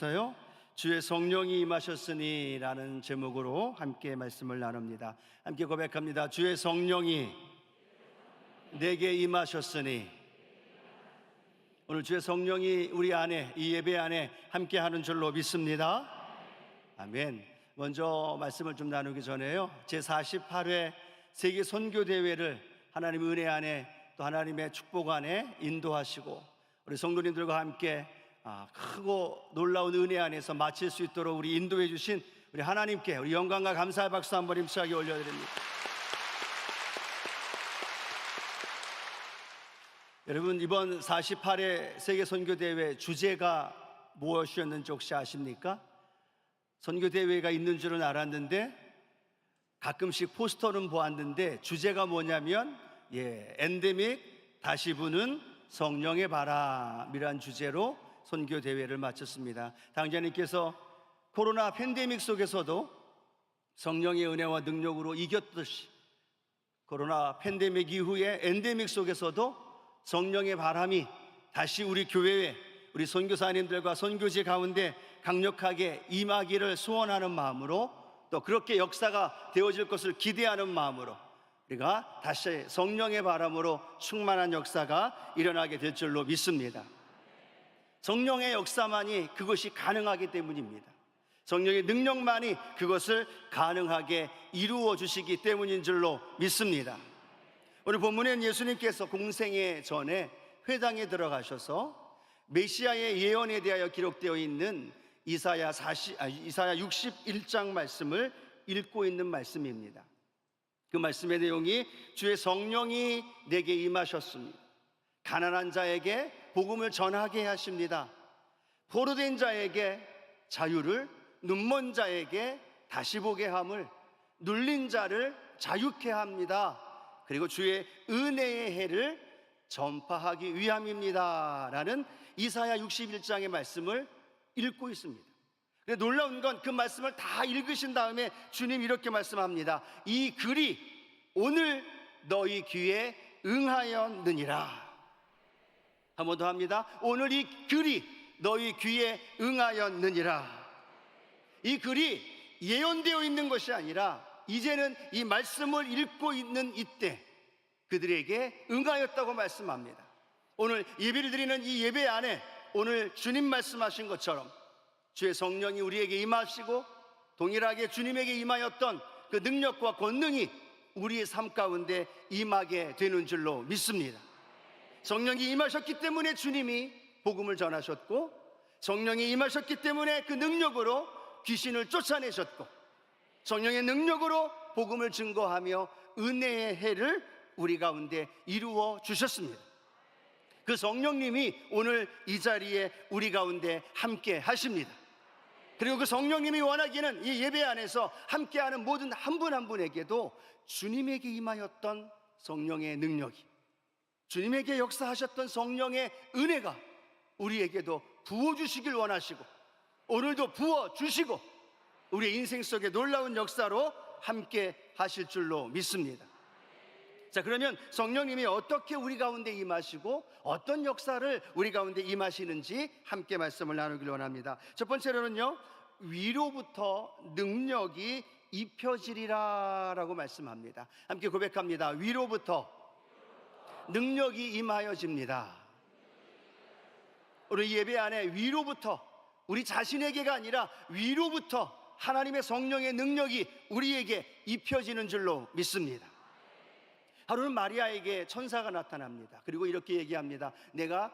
중에서요 주의 성령이 임하셨으니라는 제목으로 함께 말씀을 나눕니다. 함께 고백합니다. 주의 성령이 내게 임하셨으니 오늘 주의 성령이 우리 안에 이 예배 안에 함께 하는 줄로 믿습니다. 아멘. 먼저 말씀을 좀 나누기 전에요. 제 48회 세계 선교 대회를 하나님 은혜 안에 또 하나님의 축복 안에 인도하시고 우리 성도님들과 함께 아, 크고 놀라운 은혜 안에서 마칠 수 있도록 우리 인도해 주신 우리 하나님께 우리 영광과 감사의 박수 한번 힘차게 올려드립니다. 여러분 이번 48회 세계 선교 대회 주제가 무엇이었는지 혹시 아십니까? 선교 대회가 있는 줄은 알았는데 가끔씩 포스터는 보았는데 주제가 뭐냐면 예, 엔데믹 다시 부는 성령의 바람이란 주제로 선교 대회를 마쳤습니다. 당자님께서 코로나 팬데믹 속에서도 성령의 은혜와 능력으로 이겼듯이 코로나 팬데믹 이후에 엔데믹 속에서도 성령의 바람이 다시 우리 교회에 우리 선교사님들과 선교지 가운데 강력하게 임하기를 소원하는 마음으로 또 그렇게 역사가 되어질 것을 기대하는 마음으로 우리가 다시 성령의 바람으로 충만한 역사가 일어나게 될 줄로 믿습니다. 성령의 역사만이 그것이 가능하기 때문입니다. 성령의 능력만이 그것을 가능하게 이루어 주시기 때문인 줄로 믿습니다. 오늘 본문엔 예수님께서 공생애 전에 회당에 들어가셔서 메시아의 예언에 대하여 기록되어 있는 이사야 40, 아, 이사야 61장 말씀을 읽고 있는 말씀입니다. 그 말씀의 내용이 주의 성령이 내게 임하셨습니다. 가난한 자에게 복음을 전하게 하십니다. 포로된 자에게 자유를, 눈먼 자에게 다시 보게 함을, 눌린 자를 자유케 합니다. 그리고 주의 은혜의 해를 전파하기 위함입니다. 라는 이사야 61장의 말씀을 읽고 있습니다. 놀라운 건 그 말씀을 다 읽으신 다음에 주님 이렇게 말씀합니다. 이 글이 오늘 너희 귀에 응하였느니라. 한 번 더 합니다. 오늘 이 글이 너희 귀에 응하였느니라. 이 글이 예언되어 있는 것이 아니라 이제는 이 말씀을 읽고 있는 이때 그들에게 응하였다고 말씀합니다. 오늘 예배를 드리는 이 예배 안에 오늘 주님 말씀하신 것처럼 주의 성령이 우리에게 임하시고 동일하게 주님에게 임하였던 그 능력과 권능이 우리의 삶 가운데 임하게 되는 줄로 믿습니다. 성령이 임하셨기 때문에 주님이 복음을 전하셨고 성령이 임하셨기 때문에 그 능력으로 귀신을 쫓아내셨고 성령의 능력으로 복음을 증거하며 은혜의 해를 우리 가운데 이루어 주셨습니다. 그 성령님이 오늘 이 자리에 우리 가운데 함께 하십니다. 그리고 그 성령님이 원하기는 이 예배 안에서 함께하는 모든 한 분한 분에게도 주님에게 임하였던 성령의 능력이 주님에게 역사하셨던 성령의 은혜가 우리에게도 부어주시길 원하시고 오늘도 부어주시고 우리 인생 속에 놀라운 역사로 함께 하실 줄로 믿습니다. 자, 그러면 성령님이 어떻게 우리 가운데 임하시고 어떤 역사를 우리 가운데 임하시는지 함께 말씀을 나누길 원합니다. 첫 번째로는요, 위로부터 능력이 입혀지리라 라고 말씀합니다. 함께 고백합니다. 위로부터 능력이 임하여집니다. 우리 예배 안에 위로부터 우리 자신에게가 아니라 위로부터 하나님의 성령의 능력이 우리에게 입혀지는 줄로 믿습니다. 하루는 마리아에게 천사가 나타납니다. 그리고 이렇게 얘기합니다. 내가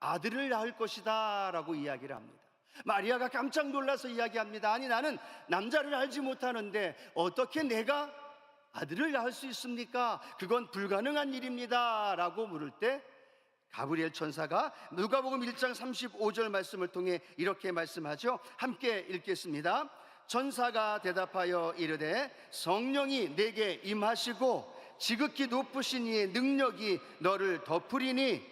아들을 낳을 것이다 라고 이야기를 합니다. 마리아가 깜짝 놀라서 이야기합니다. 아니, 나는 남자를 알지 못하는데 어떻게 내가 아들을 낳을 수 있습니까? 그건 불가능한 일입니다. 라고 물을 때 가브리엘 천사가 누가복음 1장 35절 말씀을 통해 이렇게 말씀하죠. 함께 읽겠습니다. 천사가 대답하여 이르되 성령이 내게 임하시고 지극히 높으신 이의 능력이 너를 덮으리니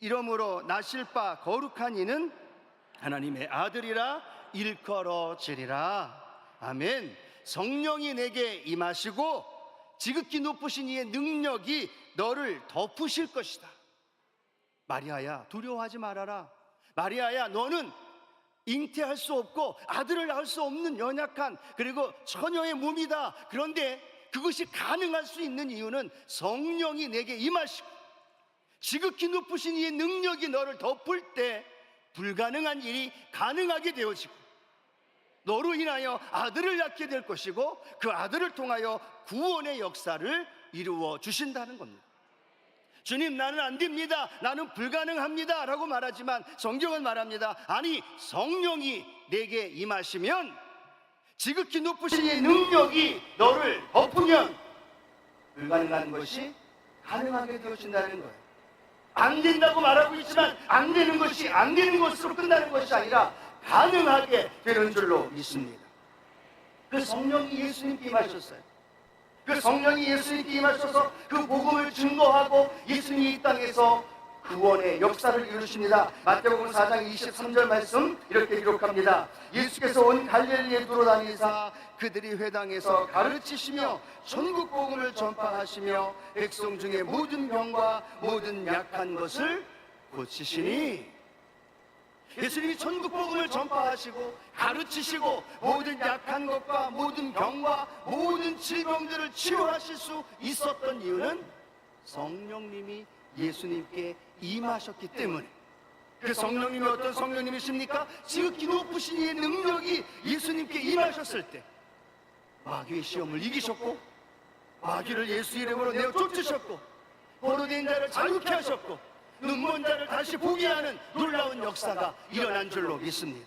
이러므로 나실 바 거룩한 이는 하나님의 아들이라 일컬어지리라. 아멘. 성령이 내게 임하시고 지극히 높으신 이의 능력이 너를 덮으실 것이다. 마리아야, 두려워하지 말아라. 마리아야, 너는 잉태할 수 없고 아들을 낳을 수 없는 연약한 그리고 처녀의 몸이다. 그런데 그것이 가능할 수 있는 이유는 성령이 내게 임하시고 지극히 높으신 이의 능력이 너를 덮을 때 불가능한 일이 가능하게 되어지고 너로 인하여 아들을 낳게 될 것이고 그 아들을 통하여 구원의 역사를 이루어 주신다는 겁니다. 주님 나는 안 됩니다. 나는 불가능합니다. 라고 말하지만 성경은 말합니다. 아니 성령이 내게 임하시면 지극히 높으신 이 능력이 너를 덮으면 불가능한 것이 가능하게 되어진다는 거예요. 안 된다고 말하고 있지만 안 되는 것이 안 되는 것으로 끝나는 것이 아니라 가능하게 되는 줄로 믿습니다. 그 성령이 예수님께 임하셨어요. 그 성령이 예수님께 임하셔서 그 복음을 증거하고 예수님이 이 땅에서 구원의 역사를 이루십니다. 마태복음 4장 23절 말씀 이렇게 기록합니다. 예수께서 온 갈릴리에 돌아다니사 그들이 회당에서 가르치시며 전국 복음을 전파하시며 백성 중에 모든 병과 모든 약한 것을 고치시니 예수님이 전국 복음을 전파하시고 가르치시고 모든 약한 것과 모든 병과 모든 질병들을 치유하실 수 있었던 이유는 성령님이 예수님께 임하셨기 때문에 그 성령님이 어떤 성령님이십니까? 지극히 높으신 이의 능력이 예수님께 임하셨을 때 마귀의 시험을 이기셨고 마귀를 예수 이름으로 내어 쫓으셨고 보로된 자를 자유케 하셨고 눈먼 자를 다시 보게 하는 놀라운 역사가 일어난 줄로 믿습니다.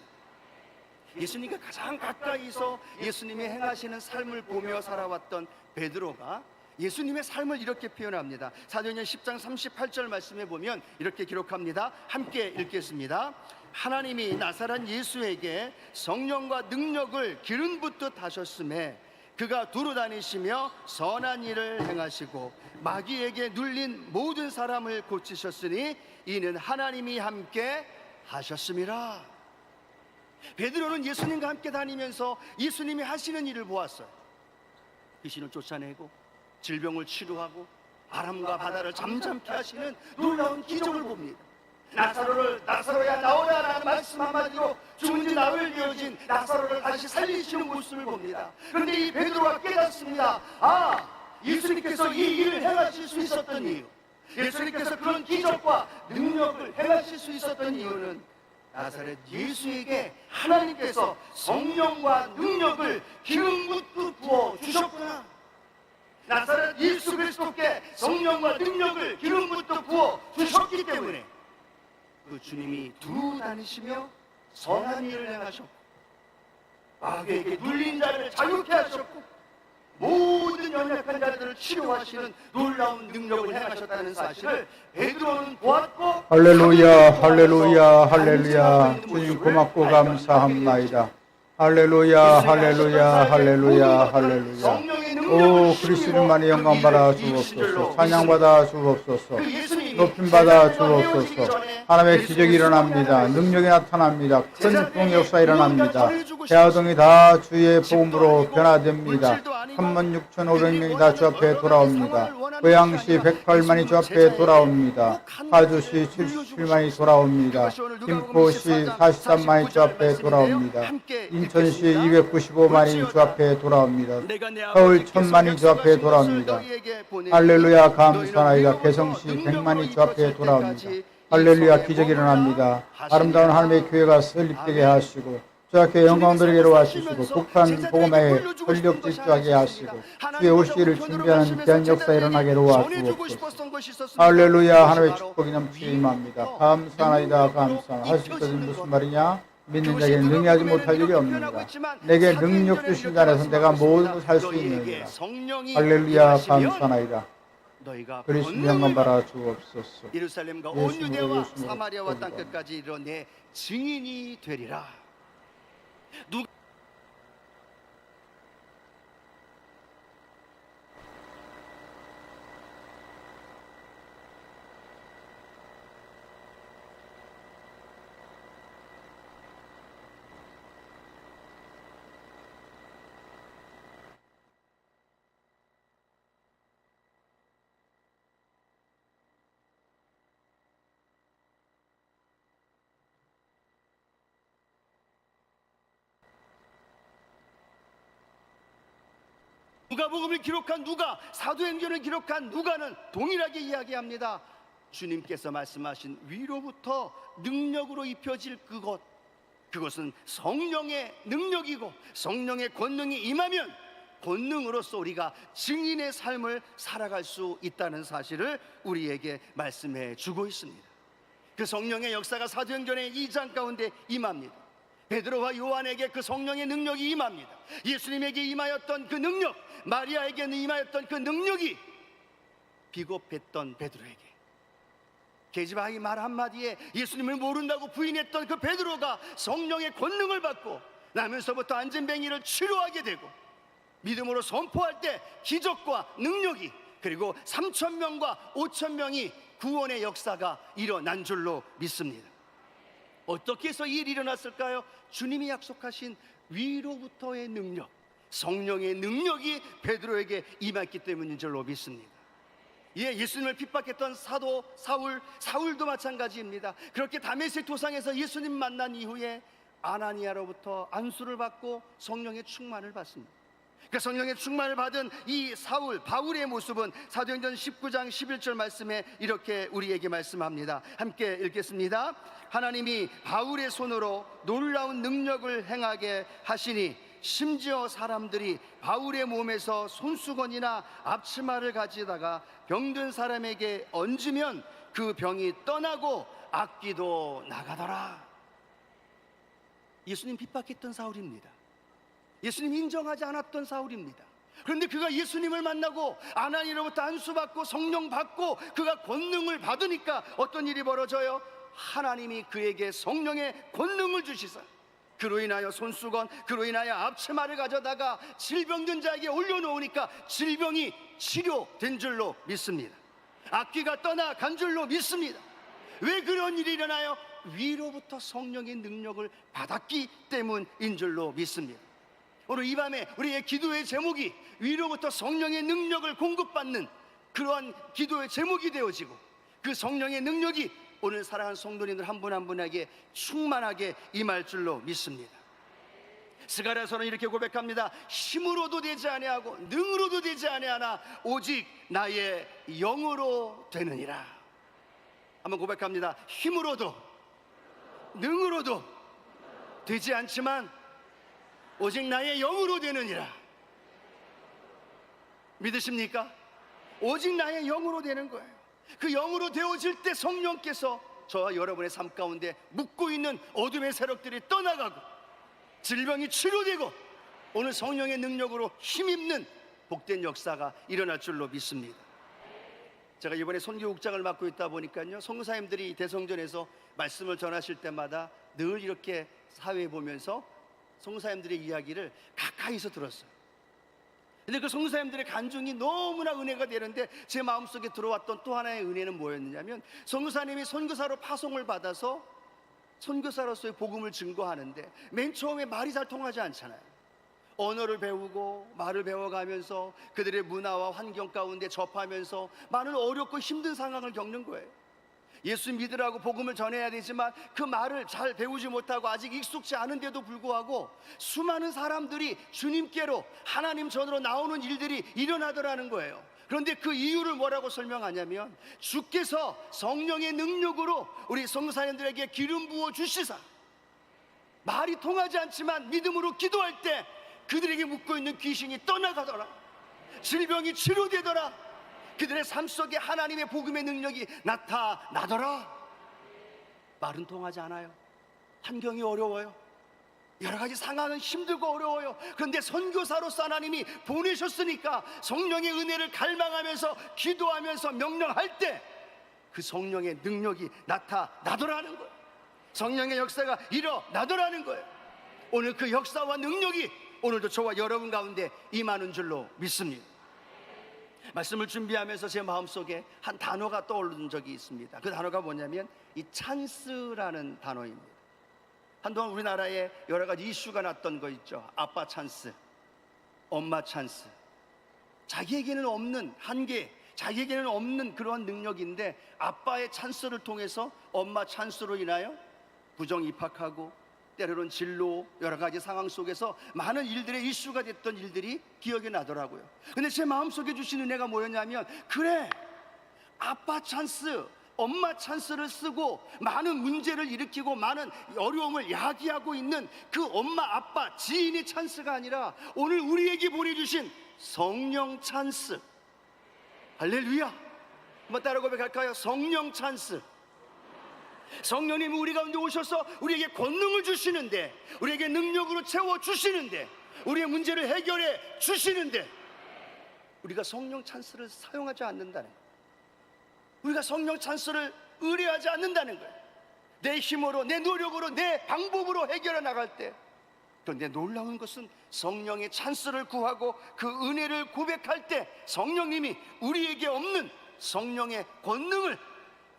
예수님과 가장 가까이서 예수님이 행하시는 삶을 보며 살아왔던 베드로가 예수님의 삶을 이렇게 표현합니다. 사도행전 10장 38절 말씀에 보면 이렇게 기록합니다. 함께 읽겠습니다. 하나님이 나사란 예수에게 성령과 능력을 기름 붓듯 하셨음에 그가 두루 다니시며 선한 일을 행하시고 마귀에게 눌린 모든 사람을 고치셨으니 이는 하나님이 함께 하셨음이라. 베드로는 예수님과 함께 다니면서 예수님이 하시는 일을 보았어요. 귀신을 쫓아내고 질병을 치료하고 바람과 바다를 잠잠케 하시는 놀라운 기적을 봅니다. 나사로를 나사로야 나오라라는 말씀 한마디로 죽은 지 나흘 되어진 나사로를 다시 살리시는 모습을 봅니다. 그런데 이 베드로가 깨닫습니다. 아, 예수님께서 이 일을 행하실 수 있었던 이유, 예수님께서 그런 기적과 능력을 행하실 수 있었던 이유는 나사렛 예수에게 하나님께서 성령과 능력을 기름 붓고 부어 주셨구나. 나사렛 예수 그리스도께 성령과 능력을 기름 붓고 부어 주셨기 때문에 그 주님이 두루 다니시며 선한 일을 행하셨고 마귀에게 눌린 자를 자유케 하셨고 모든 연약한 자들을 치료하시는 놀라운 능력을 행하셨다는 사실을 베드로는 보았고 할렐루야, 할렐루야, 할렐루야. 주님 고맙고 감사합나이다. 할렐루야, 할렐루야, 할렐루야, 할렐루야. 오, 그리스도만의 영광 받아 주옵소서. 찬양 받아 주옵소서. 높임 받아 주옵소서. 하나님의 기적이 일어납니다. 능력이 나타납니다. 큰 동역사 일어납니다. 대화동이 다 주의 복음으로 변화됩니다. 3만 6천5백명이 다 주 앞에 돌아옵니다. 고양시 108만이 주 앞에 돌아옵니다. 파주시 77만이 돌아옵니다. 김포시 43만이 주 앞에 돌아옵니다. 인천시 295만이 주 앞에 돌아옵니다. 서울 천만이 주 앞에 돌아옵니다. 할렐루야 감사나이다. 개성시 100만이 주 앞에 돌아옵니다. 할렐루야 기적이 일어납니다. 아름다운 하나님의 교회가 설립되게 하시고 주 앞에 영광 돌리게로 하시고 북한 복음에 권력 집중하게 하시고 주의 오시기를 준비하는 귀한 역사 일어나게 도와주옵소서. 할렐루야 하나님의 축복이 넘치게 임합니다. 감사나이다 감사. 하실 것이 무슨 말이냐? 믿는 자에게 능히하지 못할 일이 없느니라. 내게 능력 주신 자에서 내가 모든 것을 할수 있느니라. 할렐루야 감사나이다. 그리스도 영광 받아 주옵소서. 예루살렘과 온 유대와 사마리아와 땅. 끝까지 이르러 내 증인이 되리라. 누가 누가복음을 기록한 누가 사도행전을 기록한 누가는 동일하게 이야기합니다. 주님께서 말씀하신 위로부터 능력으로 입혀질 그것 그것은 성령의 능력이고 성령의 권능이 임하면 권능으로서 우리가 증인의 삶을 살아갈 수 있다는 사실을 우리에게 말씀해 주고 있습니다. 그 성령의 역사가 사도행전의 2장 가운데 임합니다. 베드로와 요한에게 그 성령의 능력이 임합니다. 예수님에게 임하였던 그 능력, 마리아에게는 임하였던 그 능력이 비겁했던 베드로에게 계집아이 말 한마디에 예수님을 모른다고 부인했던 그 베드로가 성령의 권능을 받고 나면서부터 안전뱅이를 치료하게 되고 믿음으로 선포할 때 기적과 능력이 그리고 3천 명과 5천 명이 구원의 역사가 일어난 줄로 믿습니다. 어떻게 해서 이 일이 일어났을까요? 주님이 약속하신 위로부터의 능력, 성령의 능력이 베드로에게 임했기 때문인 줄로 믿습니다. 예, 예수님을 핍박했던 사도 사울, 사울도 마찬가지입니다. 그렇게 다메섹 도상에서 예수님 만난 이후에 아나니아로부터 안수를 받고 성령의 충만을 받습니다. 그 성령의 충만을 받은 이 사울, 바울의 모습은 사도행전 19장 11절 말씀에 이렇게 우리에게 말씀합니다. 함께 읽겠습니다. 하나님이 바울의 손으로 놀라운 능력을 행하게 하시니 심지어 사람들이 바울의 몸에서 손수건이나 앞치마를 가지다가 병든 사람에게 얹으면 그 병이 떠나고 악기도 나가더라. 예수님 핍박했던 사울입니다. 예수님 인정하지 않았던 사울입니다. 그런데 그가 예수님을 만나고 아나니로부터 안수받고 성령 받고 그가 권능을 받으니까 어떤 일이 벌어져요? 하나님이 그에게 성령의 권능을 주시사 그로 인하여 손수건 그로 인하여 앞치마를 가져다가 질병든 자에게 올려놓으니까 질병이 치료된 줄로 믿습니다. 악귀가 떠나간 줄로 믿습니다. 왜 그런 일이 일어나요? 위로부터 성령의 능력을 받았기 때문인 줄로 믿습니다. 오늘 이 밤에 우리의 기도의 제목이 위로부터 성령의 능력을 공급받는 그러한 기도의 제목이 되어지고 그 성령의 능력이 오늘 사랑하는 성도님들 한 분 한 분에게 충만하게 임할 줄로 믿습니다. 스가랴서는 이렇게 고백합니다. 힘으로도 되지 아니하고 능으로도 되지 아니하나 오직 나의 영으로 되느니라. 한번 고백합니다. 힘으로도 능으로도 되지 않지만 오직 나의 영으로 되느니라. 믿으십니까? 오직 나의 영으로 되는 거예요. 그 영으로 되어질 때 성령께서 저와 여러분의 삶 가운데 묻고 있는 어둠의 세력들이 떠나가고 질병이 치료되고 오늘 성령의 능력으로 힘입는 복된 역사가 일어날 줄로 믿습니다. 제가 이번에 선교국장을 맡고 있다 보니까요 성사님들이 대성전에서 말씀을 전하실 때마다 늘 이렇게 사회 보면서 성사님들의 이야기를 가까이서 들었어요. 근데 그 성사님들의 간증이 너무나 은혜가 되는데 제 마음속에 들어왔던 또 하나의 은혜는 뭐였느냐면 성교사님이 선교사로 파송을 받아서 선교사로서의 복음을 증거하는데 맨 처음에 말이 잘 통하지 않잖아요. 언어를 배우고 말을 배워가면서 그들의 문화와 환경 가운데 접하면서 많은 어렵고 힘든 상황을 겪는 거예요. 예수 믿으라고 복음을 전해야 되지만 그 말을 잘 배우지 못하고 아직 익숙지 않은데도 불구하고 수많은 사람들이 주님께로 하나님 전으로 나오는 일들이 일어나더라는 거예요. 그런데 그 이유를 뭐라고 설명하냐면 주께서 성령의 능력으로 우리 성사님들에게 기름 부어 주시사 말이 통하지 않지만 믿음으로 기도할 때 그들에게 묻고 있는 귀신이 떠나가더라. 질병이 치료되더라. 그들의 삶 속에 하나님의 복음의 능력이 나타나더라. 말은 통하지 않아요. 환경이 어려워요. 여러 가지 상황은 힘들고 어려워요. 그런데 선교사로서 하나님이 보내셨으니까 성령의 은혜를 갈망하면서 기도하면서 명령할 때 그 성령의 능력이 나타나더라는 거예요. 성령의 역사가 일어나더라는 거예요. 오늘 그 역사와 능력이 오늘도 저와 여러분 가운데 임하는 줄로 믿습니다. 말씀을 준비하면서 제 마음속에 한 단어가 떠오르는 적이 있습니다. 그 단어가 뭐냐면 이 찬스라는 단어입니다. 한동안 우리나라에 여러 가지 이슈가 났던 거 있죠. 아빠 찬스, 엄마 찬스. 자기에게는 없는 한계, 자기에게는 없는 그러한 능력인데 아빠의 찬스를 통해서 엄마 찬스로 인하여 부정 입학하고 때로는 진로 여러 가지 상황 속에서 많은 일들의 이슈가 됐던 일들이 기억이 나더라고요. 근데 제 마음속에 주신 은혜가 뭐였냐면 그래 아빠 찬스 엄마 찬스를 쓰고 많은 문제를 일으키고 많은 어려움을 야기하고 있는 그 엄마 아빠 지인의 찬스가 아니라 오늘 우리에게 보내주신 성령 찬스 할렐루야 한번 따라 고백할까요? 성령 찬스 성령님이 우리 가운데 오셔서 우리에게 권능을 주시는데 우리에게 능력으로 채워 주시는데 우리의 문제를 해결해 주시는데 우리가 성령 찬스를 사용하지 않는다는 거예요. 우리가 성령 찬스를 의뢰하지 않는다는 거예요. 내 힘으로 내 노력으로 내 방법으로 해결해 나갈 때 그런데 놀라운 것은 성령의 찬스를 구하고 그 은혜를 고백할 때 성령님이 우리에게 없는 성령의 권능을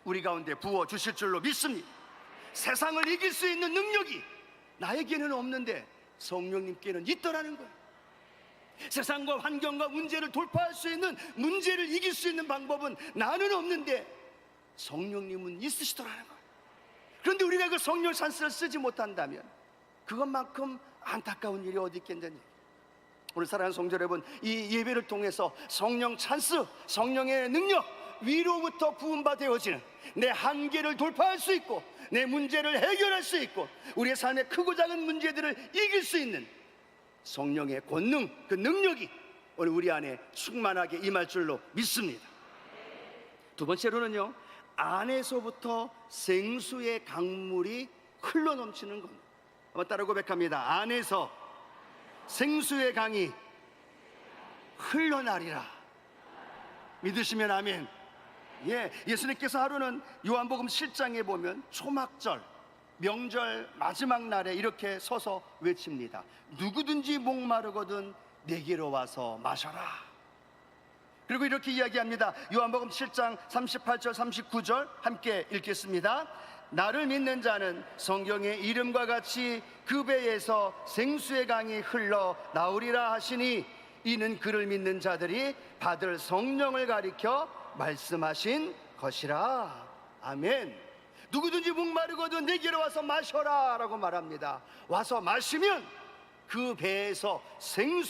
우리 가운데 부어 주실 줄로 믿습니다. 세상을 이길 수 있는 능력이 나에게는 없는데 성령님께는 있더라는 거예요. 세상과 환경과 문제를 돌파할 수 있는 문제를 이길 수 있는 방법은 나는 없는데 성령님은 있으시더라는 거예요. 그런데 우리가 그 성령 찬스를 쓰지 못한다면 그것만큼 안타까운 일이 어디 있겠느냐. 오늘 사랑하는 성도 여러분, 이 예배를 통해서 성령 찬스, 성령의 능력, 위로부터 부음받아어지는 내 한계를 돌파할 수 있고 내 문제를 해결할 수 있고 우리의 삶의 크고 작은 문제들을 이길 수 있는 성령의 권능, 그 능력이 오늘 우리 안에 충만하게 임할 줄로 믿습니다. 두 번째로는요, 안에서부터 생수의 강물이 흘러 넘치는 겁니다. 한번 따라 고백합니다. 안에서 생수의 강이 흘러나리라. 믿으시면 아멘. 예, 예수님께서 하루는 요한복음 7장에 보면 초막절 명절 마지막 날에 이렇게 서서 외칩니다. 누구든지 목마르거든 내게로 와서 마셔라. 그리고 이렇게 이야기합니다. 요한복음 7장 38절 39절 함께 읽겠습니다. 나를 믿는 자는 성경의 이름과 같이 그 배에서 생수의 강이 흘러 나오리라 하시니 이는 그를 믿는 자들이 받을 성령을 가리켜 말씀하신 것이라. 아멘. 누구든지 목마르거든 내게로 와서 마셔라 라고 말합니다. 와서 마시면 그 배에서 생수